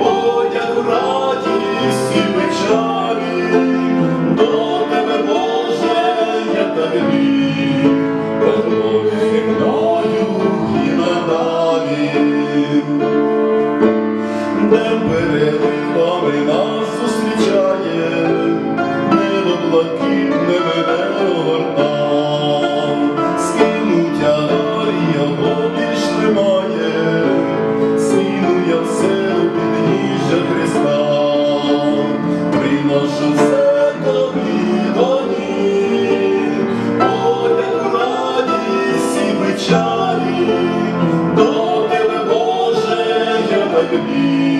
одяг радість і печалі, до тебе, Боже, я тобі, Богою зі мною і надалі, де перед нас зустрічає, небо блакитне мене огорта. me.